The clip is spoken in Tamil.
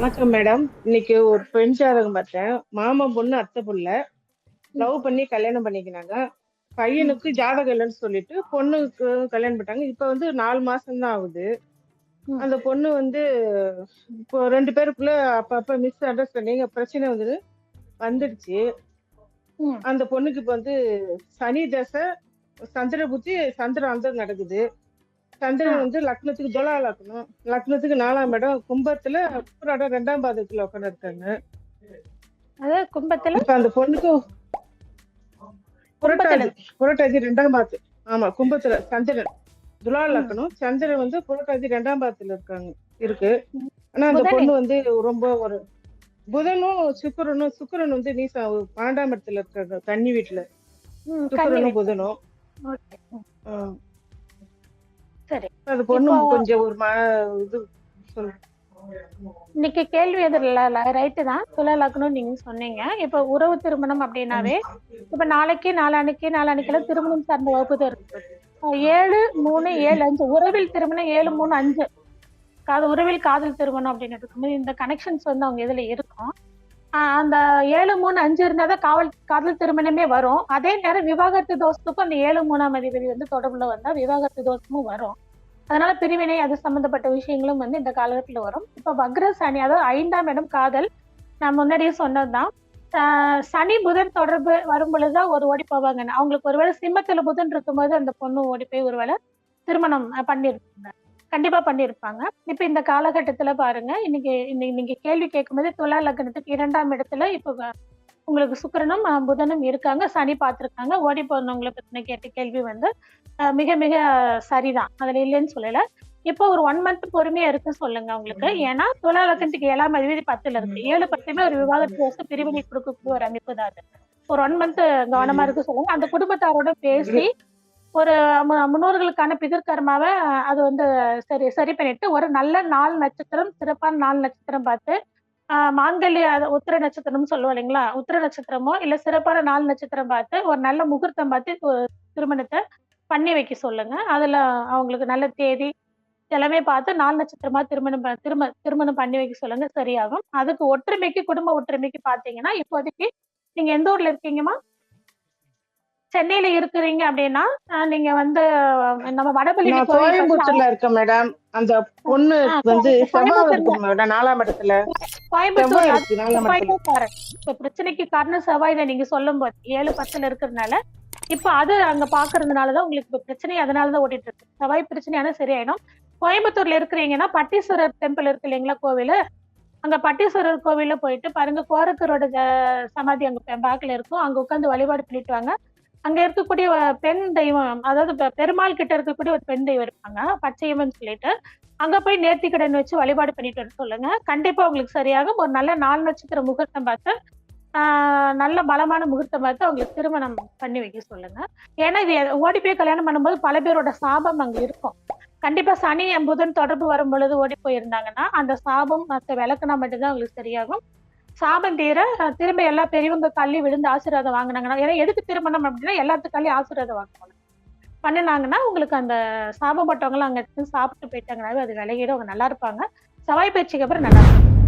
வணக்கம் மேடம். இன்னைக்கு ஒரு பெண் ஜாதகம் பார்த்தேன். மாமன் பொண்ணு, அத்தை புள்ள. லவ் பண்ணி கல்யாணம் பண்ணிக்கினாங்க. பையனுக்கு ஜாதகம் இல்லன்னு சொல்லிட்டு, பொண்ணுக்கு கல்யாணம் பண்ணிட்டாங்க. இப்ப வந்து 4 மாசம் தான் ஆகுது. அந்த பொண்ணு வந்து இப்போ 2 பேருக்குள்ள அப்பப்ப மிஸ் அண்டர்ஸ்டாண்டிங் பிரச்சனை வந்து வந்துடுச்சு. அந்த பொண்ணுக்கு இப்ப வந்து சனி தசை, சந்திர புத்தி, சந்திர அந்தரம் நடக்குது. சந்திரன் வந்து லக்னத்துக்கு துலா லக்னம். லக்னத்துக்கு 4ஆம் இடம் கும்பத்துல, பூராடம் 2ஆம் பாதத்துல உட்கார்ந்திருக்காங்க. அதாவது கும்பத்துல அந்த பொண்ணுக்கு புரட்டாதி புரட்டாதி 2ஆம் பாத்து. ஆமா, கும்பத்துல சந்திரன். துலா ம். லக்னம். சந்திரன் வந்து புரட்டாதி 2ஆம் பாதத்துல இருக்காங்க இருக்கு. ஆனா அந்த பொண்ணு? வந்து ரொம்ப ஒரு புதனும், சுக்கிரனும் சுக்கிரன் வந்து நீசா 12ஆம் இடத்துல இருக்காங்க. ம். கன்னி சுக்கிரனும். புதனும். சரி. அந்த பொண்ணு கொஞ்சம் ஒரு இது. இன்னைக்கு கேள்வி ல ரைட்டு தான். துலா லக்னம்னு நீங்க சொன்னீங்க. இப்ப உறவு திருமணம். அப்படின்னாவே, இப்ப நாளைக்கு, நாளான்னைக்கு, நாளான்னைக்குலாம் திருமணம் சார்ந்த வகுப்பு தான் இருக்கு. அ 7, 3, 7, 5 உறவில் திருமணம் 7, 3, 5. காத உறவில் காதல் திருமணம் அப்படின்னு இருக்கும்போது, இந்த கனெக்ஷன்ஸ் வந்து அவங்க இதுல இருக்கும். அந்த ஏழு மூணு அஞ்சு இருந்தாதான் காவல் காதல் திருமணமே வரும். அதே நேரம் விவாகரத்து தோஷத்துக்கும் அந்த 7, 3ஆம் அதிபதி வந்து தொடர்புல வந்தா விவாகரத்து தோஷமும் வரும். அதனால பிரிவினை அது சம்பந்தப்பட்ட விஷயங்களும் வந்து இந்த காலகட்டத்துல வரும். இப்ப வக்ர சனி அதாவது ஐந்தாம் இடம் காதல். நான் முன்னாடியே சொன்னது தான். சனி, புதன் தொடர்பு வரும்பொழுது தான் ஒரு ஓடி போவாங்கன்னு. அவங்களுக்கு ஒருவேளை சிம்மத்துல புதன் இருக்கும்போது அந்த பொண்ணு ஓடி போய் ஒருவேளை திருமணம் அ பண்ணியிருப்பாங்க. கண்டிப்பா பண்ணியிருப்பாங்க. இப்ப இந்த காலகட்டத்துல பாருங்க, இன்னைக்கு இன்னைக்கு நீங்க கேள்வி கேட்கும்போது துலா லக்னத்துக்கு 2ஆம் இடத்துல இப்ப உங்களுக்கு சுக்கிரனும், புதனும் இருக்காங்க. சனி பார்த்திருக்காங்க. ஓடி போனவங்கள பத்தின கேட்ட கேள்வி வந்து மிக மிக சரிதான். அதுல இல்லைன்னு சொல்லல. இப்போ ஒரு 1 மந்த் பொறுமையா இருக்க சொல்லுங்க அவங்களுக்கு. ஏன்னா துலா லக்னத்துக்கு 7ஆம் அதிபதி 10ல இருக்கு. 7, 10மே ஒரு விவாகரத்து தோஷம் பிரிவினை குடுக்கக்கூடிய ஒரு அமைப்பு தான் அது. ஒரு 1 மந்த் கவனமா இருக்க சொல்லுங்க. அந்த குடும்பத்தாரோட பேசி, ஒரு மு முன்னோர்களுக்கான பிதிர்கர்மாவ அது வந்து சரி சரி பண்ணிட்டு, ஒரு நல்ல நாள் நட்சத்திரம், சிறப்பான நாள் நட்சத்திரம் பார்த்து, மாங்கல்ய உத்திர நட்சத்திரம்னு சொல்லுவோம் இல்லைங்களா? உத்திர நட்சத்திரமோ, இல்ல சிறப்பான நாள் நட்சத்திரம் பார்த்து, ஒரு நல்ல முகூர்த்தம் பார்த்து திருமணத்தை பண்ணி வைக்க சொல்லுங்க. அதுல அவங்களுக்கு நல்ல தேதி எல்லாமே பார்த்து நாள் நட்சத்திரமா திருமணம் திரும திருமணம் பண்ணி வைக்க சொல்லுங்க சரியாகும். அதுக்கு ஒற்றுமைக்கு குடும்ப ஒற்றுமைக்கு பார்த்தீங்கன்னா, இப்போதைக்கு நீங்க எந்த ஊர்ல இருக்கீங்கம்மா? சென்னையில இருக்கிறீங்க அப்படின்னா, நீங்க வந்து நம்ம பத்தி கோயம்புத்தூர்ல இருக்கேன் மேடம். அந்த பொண்ணு வந்து இருக்கு மேடம் 4ஆம் இடத்துல. கோயம்புத்தூர்ல செவ்வாய் அது இருக்கு 4ஆம் செவ்வாய் இடத்துல. தான் காரகன். இப்ப பிரச்சனைக்கு காரணம் செவ்வாய் தான் நீங்க சொல்லும்போது. 7, 10ல இருக்கிறதுனால, இப்ப அது அங்க பார்க்கறதுனால தான் உங்களுக்கு இப்ப பிரச்சனை அதனால தான் ஓடிட்டு இருக்கு. செவ்வாய் பிரச்சனை ஆனா சரியாயிடும். கோயம்புத்தூர்ல இருக்கிறீங்கன்னா, பட்டீஸ்வரர் டெம்பிள் இருக்கு இல்லைங்களா கோவிலு? அங்க பட்டீஸ்வரர் கோவில்ல போயிட்டு பாருங்க, கோரக்கரோட சமாதி அங்க பேக்ல இருக்கும். அங்க உட்கார்ந்து வழிபாடு பண்ணிட்டு வாங்க. அங்க இருக்கக்கூடிய பெண் தெய்வம் அதாவது பெருமாள் கிட்ட இருக்கக்கூடிய ஒரு பெண் தெய்வம் இருப்பாங்க. பச்சையம்மன் சொல்லிட்டு. அங்க போய் நேர்த்திக்கடன் வச்சு வழிபாடு பண்ணிட்டு வர சொல்லுங்க. கண்டிப்பா உங்களுக்கு சரியாகும். ஒரு நல்ல நாலு நட்சத்திர முகூர்த்தம் பார்த்து, நல்ல பலமான முகூர்த்தம் பார்த்து அவங்களுக்கு திருமணம் பண்ணி வைக்க சொல்லுங்க. ஏன்னா இது ஓடி போய் கல்யாணம் பண்ணும்போது பல பேரோட சாபம் அங்க இருக்கும். கண்டிப்பா சனி, புதன் தொடர்பு வரும்பொழுது ஓடி போயிருந்தாங்கன்னா, அந்த சாபம் மற்ற விளக்குனா மட்டும்தான் அவங்களுக்கு சரியாகும். சாபம் திரும்ப எல்லா பெரியவங்க கால்லயும் விழுந்து ஆசீர்வாதம் வாங்கினாங்கன்னா ஏன்னா எதுக்கு திருமணம் அப்படின்னா, எல்லாத்து கால்லயும் ஆசீர்வாதம் வாங்குவாங்க பண்ணுனாங்கன்னா, உங்களுக்கு அந்த சாபம் பட்டவங்கலாம் அங்க சாப்பிட்டு போயிட்டாங்கனாவே அது விலகிடும். அவங்க நல்லா இருப்பாங்க. சவாய் பயிற்சிக்கு அப்புறம் நல்லா இருக்கும்.